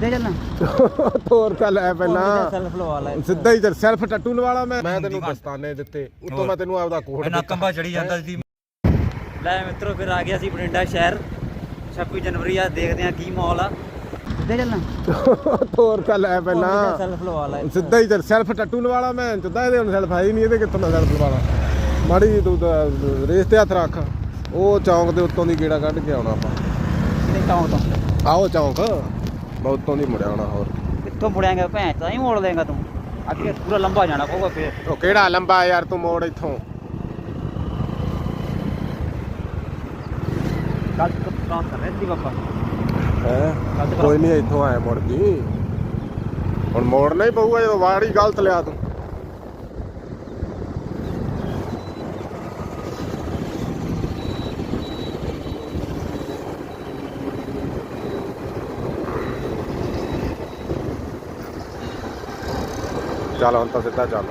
ਸਿੱਧੇ ਚੱਲਣਾ ਤੋਰ ਤਾਂ ਲੈ ਪਹਿਲਾਂ। ਸੈਲਫ ਲਵਾ ਲੈ। ਸਿੱਧਾ ਹੀ ਸੈਲਫ ਟੱਟੂ ਲਵਾ ਲਾ ਮੈਂ। ਮੈਂ ਤੈਨੂੰ ਦਸਤਾਨੇ ਦਿੱਤੇ। ਉਤੋਂ ਮੈਂ ਤੈਨੂੰ ਆਪਦਾ ਕੋਟ ਇਹਨਾਂ ਕੰਬਾ ਚੜੀ ਜਾਂਦਾ ਸੀ। ਲੈ ਮਿੱਤਰੋ ਫਿਰ ਆ ਗਿਆ ਸੀ ਬਠਿੰਡਾ ਸ਼ਹਿਰ। 26 ਜਨਵਰੀ ਆ ਦੇਖਦੇ ਆ ਕੀ ਮਾਹੌਲ ਆ। ਸਿੱਧੇ ਚੱਲਣਾ ਤੋਰ ਤਾਂ ਲੈ ਪਹਿਲਾਂ। ਸੈਲਫ ਲਵਾ ਲੈ। ਸਿੱਧਾ ਹੀ ਸੈਲਫ ਟੱਟੂ ਲਵਾ ਲਾ ਮੈਂ। ਚੁੱਦਾ ਇਹਦੇ ਹੁਣ ਸੈਲਫ ਹੈ ਹੀ ਨਹੀਂ ਇਹਦੇ ਕਿੱਥੋਂ ਮੈਂ ਸੈਲਫ ਲਵਾ ਲਾ ਮਾੜੀ ਜਿਹੀ ਤੂੰ ਤਾਂ ਰੇਸ ਤੇ ਹੱਥ ਰੱਖ। ਉਹ ਚੌਂਕ ਦੇ ਉੱਤੋਂ ਦੀ ਗੇੜਾ ਕੱਢ ਕੇ ਆਉਣਾ ਆਪਾਂ। ਤੋਂ? ਆਓ ਚੌਂਕ। ਮੈਂ ਉੱਤੋਂ ਦੀ ਮੁੜਿਆ ਆਉਣਾ ਹੋਰ। ਕਿੱਥੋਂ ਮੁੜਿਆਂਗਾ ਭੈਣ ਤਾਂ ਹੀ ਮੋੜ ਦੇਗਾ ਤੂੰ। ਅੱਗੇ ਪੂਰਾ ਲੰਬਾ ਜਾਣਾ ਪਊਗਾ ਫਿਰ। ਉਹ ਕਿਹੜਾ ਲੰਬਾ ਯਾਰ ਤੂੰ ਮੋੜ ਇੱਥੋਂ। ਕੱਲ ਕਾਂ ਕਰ ਰਿਹਾ ਸੀ ਬਾਬਾ। ਹੈ? ਕੋਈ ਨਹੀਂ ਇੱਥੋਂ ਆਇਆ ਮੁੜ ਜੀ ਹੁਣ ਮੋੜਨਾ ਹੀ ਪਊਗਾ ਜਦੋਂ ਵਾੜੀ ਗਲਤ ਲਿਆ ਤੂੰ। ਚੱਲ ਹੁਣ ਤਾਂ ਸਿੱਧਾ ਚੱਲ।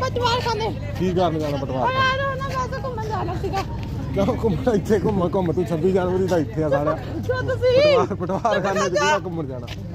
ਪਟਵਾਰ ਖਾਨੇ ਕੀ ਕਰਨ ਜਾਣਾ ਪਟਵਾਰ ਖਾਨੇ ਯਾਰ ਉਹਨਾਂ ਵਾਸਤੇ ਘੁੰਮਣ ਜਾਣਾ ਸੀਗਾ। ਕਿਉਂ ਘੁੰਮਣਾ ਇੱਥੇ? ਘੁੰਮ ਘੁੰਮ ਤੂੰ 26 ਜਨਵਰੀ ਦਾ ਇੱਥੇ ਆ ਸਾਰਾ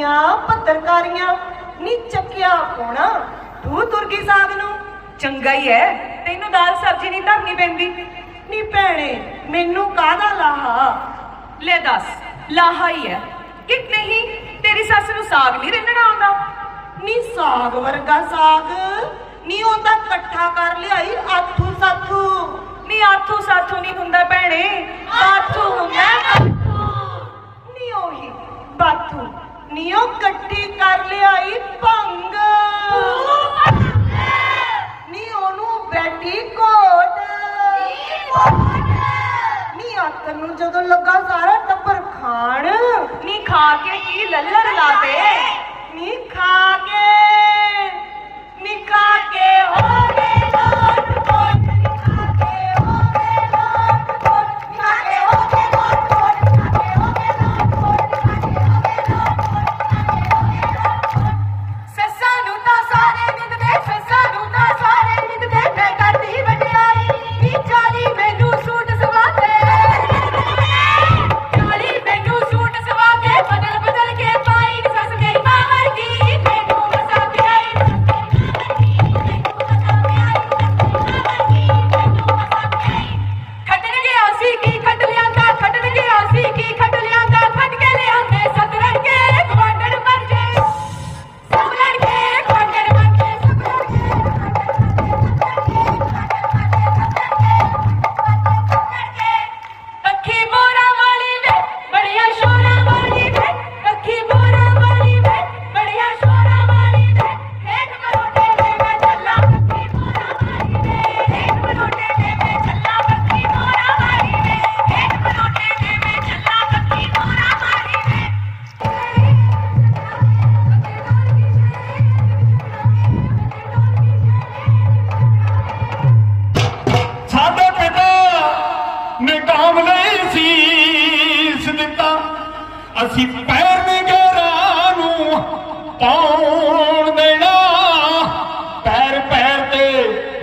ਦੀਆਂ ਪੱਤਰਕਾਰੀਆਂ, ਨੀ ਚੱਕਿਆ ਕੋਣਾ ਤੂੰ ਤੁਰਗੀ ਸਾਗ ਨੂੰ। ਚੰਗਾ ਹੀ ਐ, ਤੈਨੂੰ ਦਾਲ ਸਬਜ਼ੀ ਨਹੀਂ ਧਰਨੀ ਪੈਂਦੀ। ਨੀ ਭੈਣੇ, ਮੈਨੂੰ ਕਾਹਦਾ ਲਾਹਾ? ਲੈ ਦੱਸ, ਲਾਹਾ ਹੀ ਐ। ਕਿ ਨਹੀਂ, ਤੇਰੀ ਸੱਸ ਨੂੰ ਸਾਗ ਨਹੀਂ ਰਿੰਨਣਾ ਆਉਂਦਾ? ਨੀ ਸਾਗ ਵਰਗਾ ਸਾਗ। ਨੀ ਉਹ ਤਾਂ ਇਕੱਠਾ ਕਰ ਲਿਆਈ ਆਥੂ ਸਾਥੂ ਨੀ ਆਥੂ ਸਾਥੂ ਨਹੀਂ ਹੁੰਦਾ ਭੈਣੇ, ਆਥੂ ਹੁੰਦਾ ਆਥੂ ਨੀ ਉਹੀ, ਬਾਥੂ। ਨੀ ਉਹ ਇਕੱਠੀ ਕਰ ਲਿਆਈ ਭੰਗ। ਨੀ ਉਹਨੂੰ ਬੈਠੀ ਕੋਟ ਨੀ ਅੱਤ ਨੂੰ ਜਦੋਂ ਲੱਗਾ ਸਾਰਾ ਟੱਬਰ ਖਾਣ। ਨੀ ਖਾ ਕੇ ਕੀ ਲੱਲਰ ਲਾਤੇ ਨੀ ਖਾ ਕੇ ਨੀ ਖਾ ਕੇ ਹੋ ਅਸੀਂ ਪੈਰ ਨਿਗਰਾਂ ਨੂੰ ਪਾਉਣ ਦੇਣਾ। ਪੈਰ ਪੈਰ ਤੇ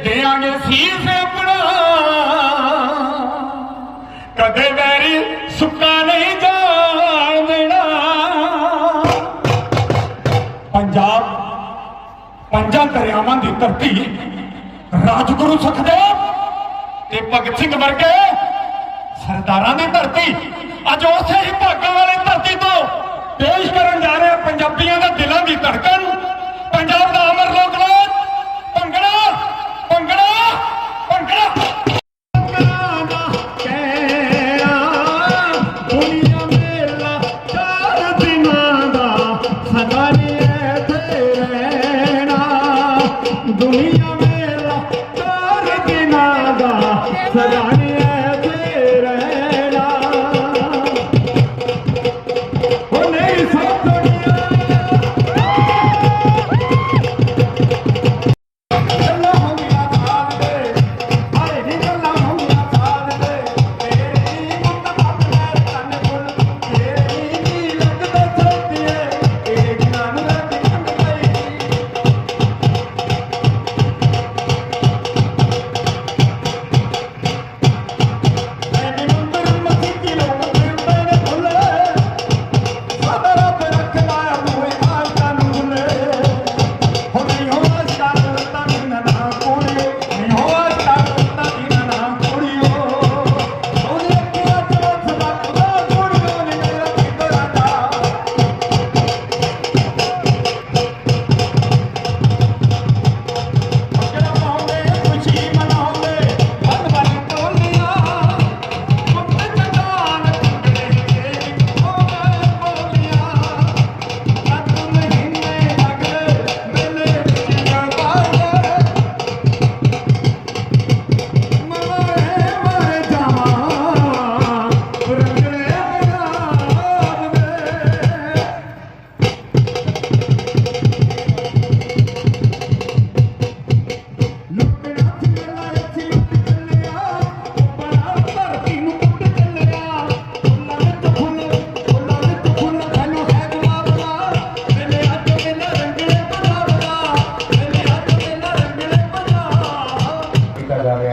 ਦੇਾਂਗੇ ਸੀਸ ਆਪਣਾ। ਕਦੇ ਵੈਰੀ ਸੁੱਕਾ ਨਹੀਂ ਜਾਣ ਦੇਣਾ। ਪੰਜਾਬ, ਪੰਜਾਂ ਦਰਿਆਵਾਂ ਦੀ ਧਰਤੀ ਰਾਜਗੁਰੂ ਸੁਖਦੇਵ ਤੇ ਭਗਤ ਸਿੰਘ ਵਰਗੇ ਸਰਦਾਰਾਂ ਦੀ ਧਰਤੀ ਅੱਜ ਉਸੇ ਹੀ ਭਾਗਾਂ ਵਾਲੀ ਧਰਤੀ ਪੇਸ਼ ਕਰਨ ਜਾ ਰਹੇ ਹਾਂ ਪੰਜਾਬੀਆਂ ਦਾ ਦਿਲਾਂ ਦੀ ਧੜਕਣ। ਪੰਜਾਬ ਦਾ ਅਮਰ ਲੋਕ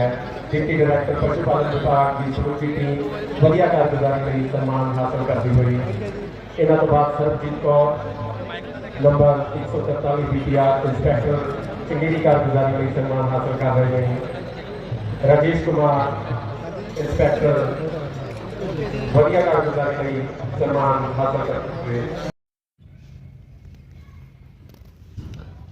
ਹੈ ਡਿਪਟੀ ਡਾਇਰੈਕਟਰ ਪਸ਼ੂ ਪਾਲਣ ਵਿਭਾਗ ਦੀ ਸਮੁੱਚੀ ਟੀਮ ਵਧੀਆ ਕਾਰਗੁਜ਼ਾਰੀ ਲਈ ਸਨਮਾਨ ਹਾਸਲ ਕਰਦੀ ਹੋਈ ਇਹਨਾਂ ਤੋਂ ਬਾਅਦ Sarabjit Kaur, number 143 BPR inspector ਚੰਗੀ ਕਾਰਗੁਜ਼ਾਰੀ ਲਈ ਸਨਮਾਨ ਹਾਸਲ ਕਰ ਰਹੇ ਨੇ। ਰਾਜੇਸ਼ ਕੁਮਾਰ ਇੰਸਪੈਕਟਰ ਵਧੀਆ ਕਾਰਗੁਜ਼ਾਰੀ ਲਈ ਸਨਮਾਨ ਹਾਸਲ ਕਰਦੇ ਹੋਏ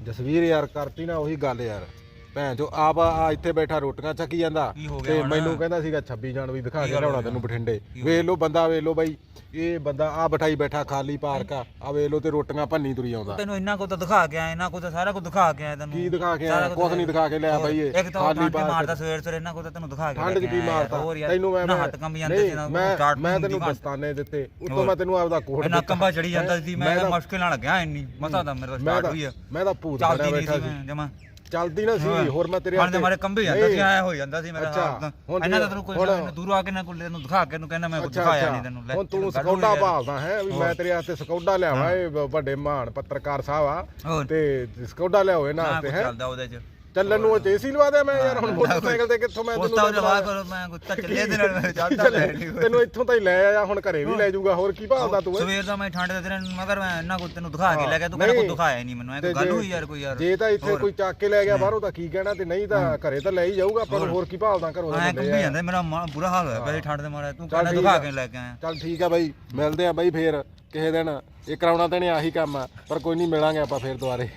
ਜਸਵੀਰ ਯਾਰ, ਕਰਤੀ ਨਾ ਉਹੀ ਗੱਲ ਯਾਰ। ਭੈਣ ਜੋ ਆਪ ਆ ਇੱਥੇ ਬੈਠਾ ਰੋਟੀਆਂ ਚੱਕੀ ਜਾਂਦਾ। ਕੀ ਹੋ ਗਿਆ ਤੇ ਹੁਣ? ਮੈਨੂੰ ਕਹਿੰਦਾ ਸੀਗਾ 26 ਜਨਵਰੀ ਦਿਖਾ ਕੀ ਲਿਆਉਣਾ ਤੈਨੂੰ? ਬਠਿੰਡੇ। ਵੇਖ ਲਓ ਬੰਦਾ ਵੇਖ ਲਓ ਬਾਈ ਇਹ ਬੰਦਾ ਆ ਬਿਠਾਈ ਬੈਠਾ ਖਾਲੀ ਪਾਰਕ ਆ। ਆ ਵੇਖ ਲਓ ਤੇ ਰੋਟੀਆਂ ਭੰਨੀ ਤੁਰੀ ਆਉਂਦਾ। ਤੈਨੂੰ ਇੰਨਾ ਕੁ ਤਾਂ ਦਿਖਾ ਕੇ ਆਇਆ ਇੰਨਾ ਕੁ ਤਾਂ ਸਾਰਾ ਕੁਝ ਦਿਖਾ ਕੇ ਆਇਆ ਤੈਨੂੰ। ਕੀ ਦਿਖਾ ਕੇ ਆਇਆ? ਕੁਛ ਨਹੀਂ ਦਿਖਾ ਕੇ ਲਿਆ ਬਾਈ ਇਹ। ਇੱਕ ਤਾਂ ਖਾਲੀ ਠੰਡ 'ਚ ਮਾਰਦਾ ਸਵੇਰ ਸਵੇਰ ਇੰਨਾ ਕੁ ਤਾਂ ਤੈਨੂੰ ਦਿਖਾ ਕੇ ਠੰਡ ਲੈ 'ਚ ਕੇ ਕੀ ਆਇਆ। ਮਾਰਤਾ ਹੋਰ ਯਾਰ, ਤੈਨੂੰ ਮੈਂ ਨਾ ਹੱਥ ਕੰਬ ਜਾਂਦੇ ਸੀ ਨਾ ਮੈਂ ਮੈਂ ਤੈਨੂੰ ਦਸਤਾਨੇ ਦਿੱਤੇ। ਉੱਤੋਂ। ਮੈਂ ਤੈਨੂੰ ਆਪਦਾ ਕੋਟ ਇੰਨਾ। ਕੰਬਾ ਚੜੀ ਜਾਂਦਾ ਸੀ ਮੈਂ ਤਾਂ ਤਾਂ- ਮੁਸ਼ਕਿਲ ਨਾਲ ਲੱਗਿਆ ਇੰਨੀ। ਮਸਾ ਤਾਂ ਮੇਰਾ ਮੈਂ ਸਟਾਰਟ ਤਾਂ ਹੋਈ ਆ। ਮੈਂ ਤਾਂ ਭੂਤ ਚੱਲਦੀ ਬਣਿਆ ਨਹੀਂ ਬੈਠਾ ਸੀ ਸੀ। ਮੈਂ ਜਮਾ। ਚੱਲਦੀ ਨਾ ਸੀ ਹੋਰ ਮੈਂ ਤੇਰੇ ਹਣ ਦੇ ਮਾਰੇ ਕੰਬੇ ਜਾਂਦਾ ਸੀ। ਐ ਹੋ ਜਾਂਦਾ ਸੀ ਮੇਰਾ ਹਾਲ ਤਾਂ ਇਹਨਾਂ ਦਾ ਤੈਨੂੰ ਕੋਈ ਦੂਰੋਂ ਆ ਕੇ ਨਾ ਕੋਲੇ ਨੂੰ ਦਿਖਾ ਕੇ ਨੂੰ ਕਹਿੰਦਾ ਮੈਂ ਦਿਖਾਇਆ ਨਹੀਂ ਤੈਨੂੰ। ਲੈ ਹੁਣ ਤੂੰ ਸਕੌਡਾ। ਭਾਲਦਾ ਹੈ ਵੀ ਮੈਂ ਤੇਰੇ ਵਾਸਤੇ ਸਕੌਡਾ ਲਿਆਵਾਂ ਇਹ ਵੱਡੇ ਮਹਾਨ ਪੱਤਰਕਾਰ ਸਾਹਿਬ ਆ। ਤੇ ਸਕੌਡਾ ਲਿਆਓ ਇਹਨਾਂ ਵਾਸਤੇ ਹੈ। ਚੱਲਦਾ ਉਹਦੇ ਚ। ਚੱਲਣ ਨੂੰ ਏਸੀ ਲਵਾ ਦਿਆਂ ਮੈਂ ਯਾਰ ਹੁਣ ਮੋਟਰਸਾਈਕਲ ਤੇ ਕਿੱਥੋਂ ਮੈਂ ਤੈਨੂੰ ਜਵਾਬ ਕਰੋ ਮੈਂ ਕੁਝ ਤਾਂ ਚੱਲੇ ਦੇ ਨਾਲ ਮੈਂ ਚੱਲਦਾ ਲੈ। ਤੈਨੂੰ ਇੱਥੋਂ ਤਾਂ ਹੀ ਲੈ ਆਇਆ ਹੁਣ ਘਰੇ ਵੀ ਲੈ ਜਾਊਗਾ ਹੋਰ ਕੀ ਭਾਲਦਾ ਤੂੰ? ਸਵੇਰ ਦਾ ਮੈਂ ਠੰਡ ਦੇ ਦਿਨ ਮਗਰ ਮੈਂ ਇੰਨਾ ਕੁਝ ਤੈਨੂੰ ਦਿਖਾ ਕੇ ਲੈ ਗਿਆ ਤੂੰ ਕਹਿੰਦਾ। ਕੁਝ ਦਿਖਾਇਆ ਹੀ ਨਹੀਂ ਮੈਨੂੰ ਤੇ ਕੋਈ ਗੱਲ ਹੋਈ ਯਾਰ ਕੋਈ ਯਾਰ ਜੇ ਤਾਂ ਇੱਥੇ। ਕੋਈ ਚੱਕ ਕੇ ਲੈ ਗਿਆ ਬਾਹਰੋਂ ਤਾਂ ਕੀ ਕਹਿਣਾ ਤੇ ਨਹੀਂ ਤਾਂ ਘਰੇ ਤਾਂ ਲੈ ਹੀ ਜਾਊਗਾ ਆਪਾਂ ਨੂੰ ਹੋਰ ਕੀ ਭਾਲਦਾ ਘਰੋਂ ਐ ਤਾਂ ਕੰਬੀ ਜਾਂਦਾ ਮੇਰਾ ਬੁਰਾ ਹਾਲ ਹੋਇਆ ਸੀ ਠੰਡ ਦੇ ਮਾਰੇ ਤੂੰ ਕਹਿੰਦਾ ਦਿਖਾ। ਕੇ ਲੈ ਕੇ ਆਇਆ ਚੱਲ ਠੀਕ ਆ ਬਾਈ ਮਿਲਦੇ ਆ ਬਾਈ ਫੇਰ ਕਿਸੇ ਦਿਨ ਇਹ ਕਰਾਉਣਾ ਤਾਂ ਨਹੀਂ ਆਹੀ ਕੰਮ ਆ ਪਰ ਕੋਈ ਨਹੀਂ ਮਿਲਾਂਗੇ ਆਪਾਂ ਫੇਰ ਦੁਬਾਰੇ